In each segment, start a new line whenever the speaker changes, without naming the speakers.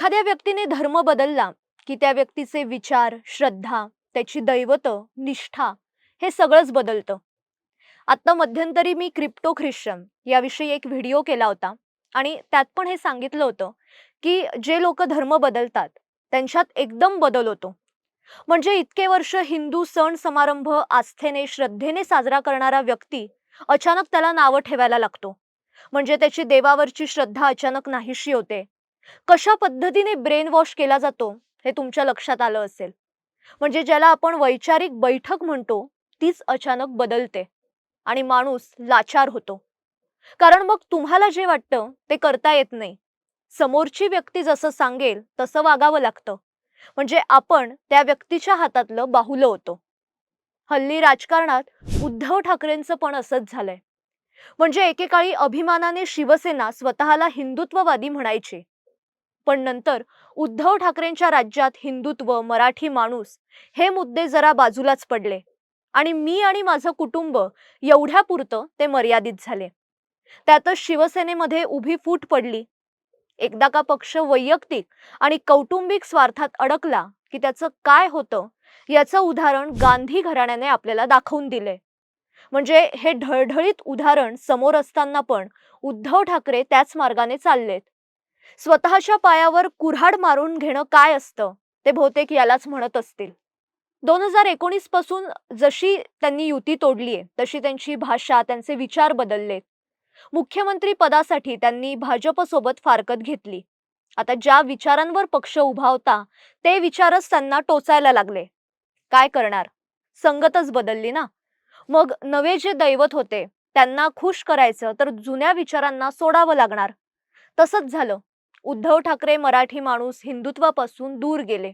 एखाद्या व्यक्तीने धर्म बदलला की त्या व्यक्तीचे विचार श्रद्धा त्याची दैवत निष्ठा हे सगळंच बदलतं. आत्ता मध्यंतरी मी क्रिप्टो ख्रिश्चन याविषयी एक व्हिडिओ केला होता आणि त्यात पण हे सांगितलं होतं की जे लोक धर्म बदलतात त्यांच्यात एकदम बदल होतो. म्हणजे इतके वर्ष हिंदू सण समारंभ आस्थेने श्रद्धेने साजरा करणारा व्यक्ती अचानक त्याला नावं ठेवायला लागतो. म्हणजे त्याची देवावरची श्रद्धा अचानक नाहीशी होते कशा पद्धतीने ब्रेन वॉश केला जातो हे तुमच्या लक्षात आलं असेल. म्हणजे ज्याला आपण वैचारिक बैठक म्हणतो तीच अचानक बदलते आणि माणूस लाचार होतो. कारण मग तुम्हाला जे वाटतं ते करता येत नाही. समोरची व्यक्ती जसं सांगेल तसं वागावं लागतं. म्हणजे आपण त्या व्यक्तीच्या हातातलं बाहुलं होतो. हल्ली राजकारणात उद्धव ठाकरेंचं पण असंच झालंय. म्हणजे एकेकाळी अभिमानाने शिवसेना स्वतःला हिंदुत्ववादी म्हणायची. पण नंतर उद्धव ठाकरेंच्या राज्यात हिंदुत्व मराठी माणूस हे मुद्दे जरा बाजूलाच पडले आणि मी आणि माझं कुटुंब एवढ्यापुरतं ते मर्यादित झाले. त्यातच शिवसेनेमध्ये उभी फूट पडली. एकदा का पक्ष वैयक्तिक आणि कौटुंबिक स्वार्थात अडकला की त्याचं काय होतं याचं उदाहरण गांधी घराण्याने आपल्याला दाखवून दिले. म्हणजे हे ढळढळीत उदाहरण समोर असताना पण उद्धव ठाकरे त्याच मार्गाने चाललेत. स्वतःच्या पायावर कुऱ्हाड मारून घेणं काय असतं? ते बहुतेक यालाच म्हणत असतील. दोन हजार एकोणीसपासून जशी त्यांनी युती तोडलीये तशी त्यांची भाषा त्यांचे विचार बदलले मुख्यमंत्री पदासाठी त्यांनी भाजपसोबत फारकत घेतली. आता ज्या विचारांवर पक्ष उभा होता ते विचारच त्यांना टोचायला लागले. काय करणार? संगतच बदलली ना? मग नवे जे दैवत होते त्यांना खुश करायचं तर जुन्या विचारांना सोडावं लागणार. तसंच झालं. उद्धव ठाकरे मराठी माणूस हिंदुत्वापासून दूर गेले.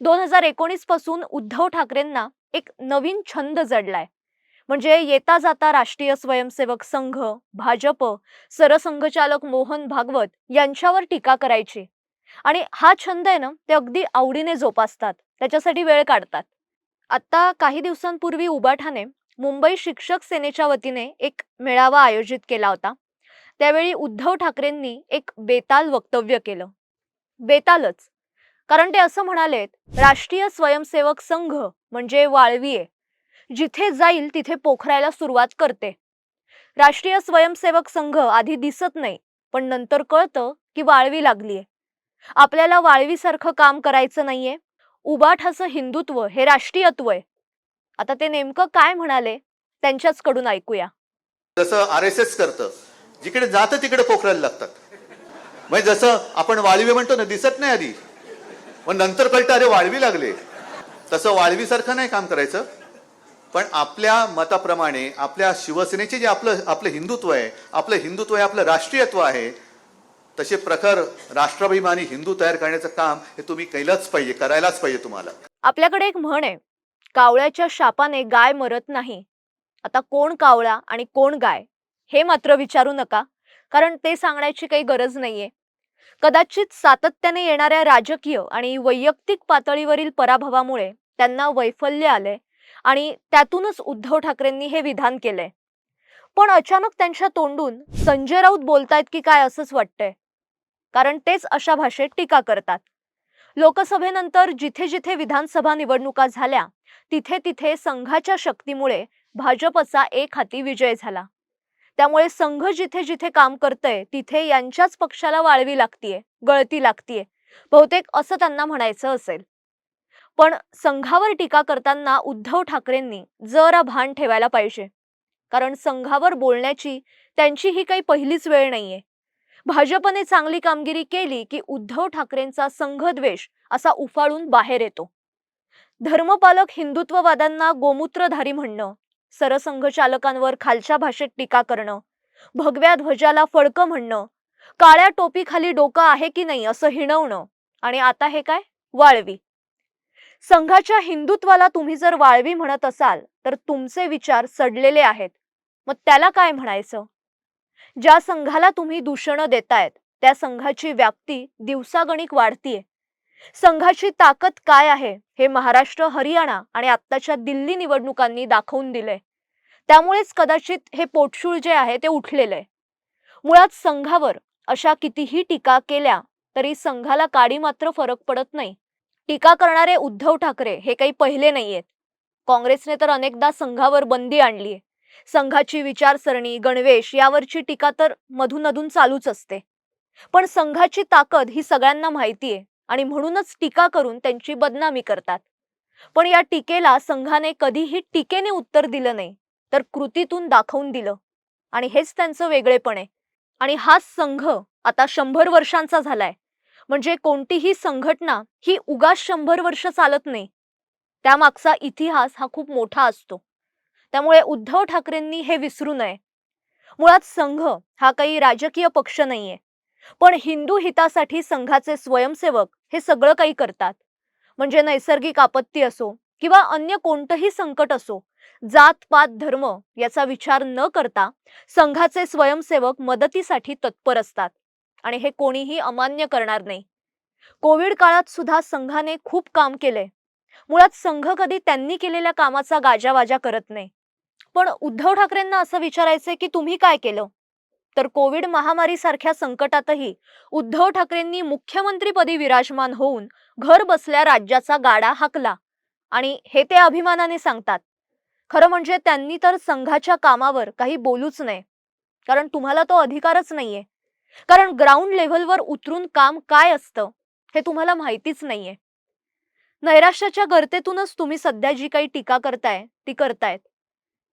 दोन हजार एकोणीसपासून उद्धव ठाकरेंना एक नवीन छंद जडलाय. म्हणजे येता जाता राष्ट्रीय स्वयंसेवक संघ भाजप सरसंघचालक मोहन भागवत यांच्यावर टीका करायची. आणि हा छंद आहे ना ते अगदी आवडीने जोपासतात. त्याच्यासाठी वेळ काढतात. आता काही दिवसांपूर्वी उबाठाने मुंबई शिक्षक सेनेच्या वतीने एक मेळावा आयोजित केला होता. त्यावेळी उद्धव ठाकरेंनी एक बेताल वक्तव्य केलं. बेतालच. कारण ते असं म्हणालेत राष्ट्रीय स्वयंसेवक संघ म्हणजे वाळवी आहे जिथे जाईल तिथे पोखरायला सुरुवात करते. राष्ट्रीय स्वयंसेवक संघ आधी दिसत नाही पण नंतर कळतं की वाळवी लागलीये. आपल्याला वाळवीसारखं काम करायचं नाहीये. उबाठाचं हिंदुत्व हे राष्ट्रीयत्व आहे. आता ते नेमकं काय म्हणाले त्यांच्याच कडून ऐकूया.
जसं आर एस एस करतं जिकडे जातं तिकडे पोखरायला लागतात. म्हणजे जसं आपण वाळवी म्हणतो ना दिसत नाही आधी. पण नंतर कळतं अरे वाळवी लागले. तसं वाळवीसारखं नाही काम करायचं. पण आपल्या मताप्रमाणे आपल्या शिवसेनेचे जे आपलं आपलं हिंदुत्व आहे आपलं हिंदुत्व आहे आपलं राष्ट्रीयत्व आहे तसे प्रखर राष्ट्राभिमानी हिंदू तयार करण्याचं काम हे तुम्ही केलंच पाहिजे करायलाच पाहिजे तुम्हाला.
आपल्याकडे एक म्हण आहे कावळ्याच्या शापाने गाय मरत नाही. आता कोण कावळा आणि कोण गाय? हे मात्र विचारू नका कारण ते सांगण्याची काही गरज नाहीये. कदाचित सातत्याने येणाऱ्या राजकीय आणि वैयक्तिक पातळीवरील पराभवामुळे त्यांना वैफल्य आले आणि त्यातूनच उद्धव ठाकरेंनी हे विधान केलंय. पण अचानक त्यांच्या तोंडून संजय राऊत बोलतायत की काय असंच वाटतंय. कारण तेच अशा भाषेत टीका करतात. लोकसभेनंतर जिथे जिथे विधानसभा निवडणुका झाल्या तिथे तिथे संघाच्या शक्तीमुळे भाजपचा एक हाती विजय झाला. त्यामुळे संघ जिथे जिथे काम करतय तिथे यांच्याच पक्षाला वाळवी लागतीये गळती लागतीये. बहुतेक असं त्यांना म्हणायचं असेल. पण संघावर टीका करताना उद्धव ठाकरेंनी जरा भान ठेवायला पाहिजे. कारण संघावर बोलण्याची त्यांची ही काही पहिलीच वेळ नाहीये. भाजपने चांगली कामगिरी केली की उद्धव ठाकरेंचा संघद्वेष असा उफाळून बाहेर येतो. धर्मपालक हिंदुत्ववाद्यांना गोमूत्रधारी म्हणणं सरसंघचालकांवर खालच्या भाषेत टीका करणं भगव्या ध्वजाला फडकं म्हणणं काळ्या टोपीखाली डोकं आहे की नाही असं हिणवणं आणि आता हे काय? वाळवी. संघाच्या हिंदुत्वाला तुम्ही जर वाळवी म्हणत असाल तर तुमचे विचार सडलेले आहेत. मग त्याला काय म्हणायचं? ज्या संघाला तुम्ही दूषणं देतायत त्या संघाची व्याप्ती दिवसागणिक वाढतीये. संघाची ताकद काय आहे हे महाराष्ट्र हरियाणा आणि आत्ताच्या दिल्ली निवडणुकांनी दाखवून दिले त्यामुळेच कदाचित हे पोटशूळ जे आहे ते उठलेलं आहे. मुळात संघावर अशा कितीही टीका केल्या तरी संघाला काडी मात्र फरक पडत नाही. टीका करणारे उद्धव ठाकरे हे काही पहिले नाहीयेत. काँग्रेसने तर अनेकदा संघावर बंदी आणलीय संघाची विचारसरणी गणवेश यावरची टीका तर मधून अधून चालूच असते. पण संघाची ताकद ही सगळ्यांना माहितीये आणि म्हणूनच टीका करून त्यांची बदनामी करतात. पण या टीकेला संघाने कधीही टीकेने उत्तर दिलं नाही तर कृतीतून दाखवून दिलं. आणि हेच त्यांचं वेगळेपण आहे. आणि हा संघ आता शंभर वर्षांचा झालाय. म्हणजे कोणतीही संघटना ही उगाच शंभर वर्ष चालत नाही. त्यामागचा इतिहास हा खूप मोठा असतो. त्यामुळे उद्धव ठाकरेंनी हे विसरू नये. मुळात संघ हा काही राजकीय पक्ष नाहीये. पण हिंदू हितासाठी संघाचे स्वयंसेवक हे सगळं काही करतात. म्हणजे नैसर्गिक आपत्ती असो किंवा अन्य कोणतंही संकट असो जात पात धर्म याचा विचार न करता संघाचे स्वयंसेवक मदतीसाठी तत्पर असतात. आणि हे कोणीही अमान्य करणार नाही. कोविड काळात सुद्धा संघाने खूप काम केले मुळात संघ कधी त्यांनी केलेल्या कामाचा गाजावाजा करत नाही. पण उद्धव ठाकरेंना असं विचारायचंय की तुम्ही काय केलं? तर कोविड महामारीसारख्या संकटातही उद्धव ठाकरेंनी मुख्यमंत्रीपदी विराजमान होऊन घर बसल्या राज्याचा गाडा हाकला. आणि हे ते अभिमानाने सांगतात. खरं म्हणजे त्यांनी तर संघाच्या कामावर काही बोलूच नये. कारण तुम्हाला तो अधिकारच नाहीये. कारण ग्राउंड लेव्हलवर उतरून काम काय असतं हे तुम्हाला माहितीच नाहीये. नैराश्याच्या गर्तेतूनच तुम्ही सध्या जी काही टीका करताय ती करतायत.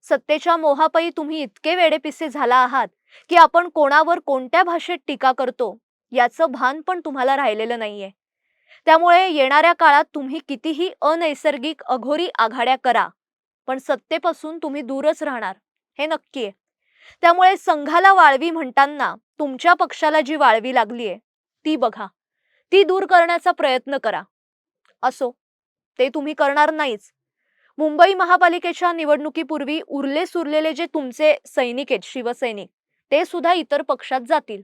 सत्तेच्या मोहापायी तुम्ही इतके वेडेपिसे झाला आहात की आपण कोणावर कोणत्या भाषेत टीका करतो याचं भान पण तुम्हाला राहिलेलं नाहीये. त्यामुळे येणाऱ्या काळात तुम्ही कितीही अनैसर्गिक अघोरी आघाड्या करा पण सत्तेपासून तुम्ही दूरच राहणार हे नक्की आहे त्यामुळे संघाला वाळवी म्हणताना तुमच्या पक्षाला जी वाळवी लागलीये ती बघा. ती दूर करण्याचा प्रयत्न करा. असो ते तुम्ही करणार नाहीच. मुंबई महापालिकेच्या निवडणुकीपूर्वी उरले सुरलेले जे तुमचे सैनिक आहेत शिवसैनिक ते सुद्धा इतर पक्षात जातील.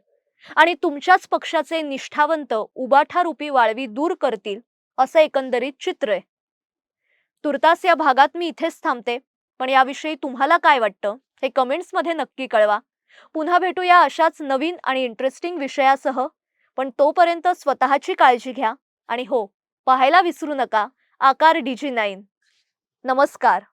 आणि तुमच्याच पक्षाचे निष्ठावंत उबाठारूपी वाळवी दूर करतील असं एकंदरीत चित्र आहे. तुर्तास या भागात मी इथेच थांबते पण याविषयी तुम्हाला काय वाटतं हे कमेंट्समध्ये नक्की कळवा. पुन्हा भेटूया अशाच नवीन आणि इंटरेस्टिंग विषयासह पण तोपर्यंत स्वतःची काळजी घ्या. आणि हो पाहायला विसरू नका आकार डीजी नाईन. नमस्कार.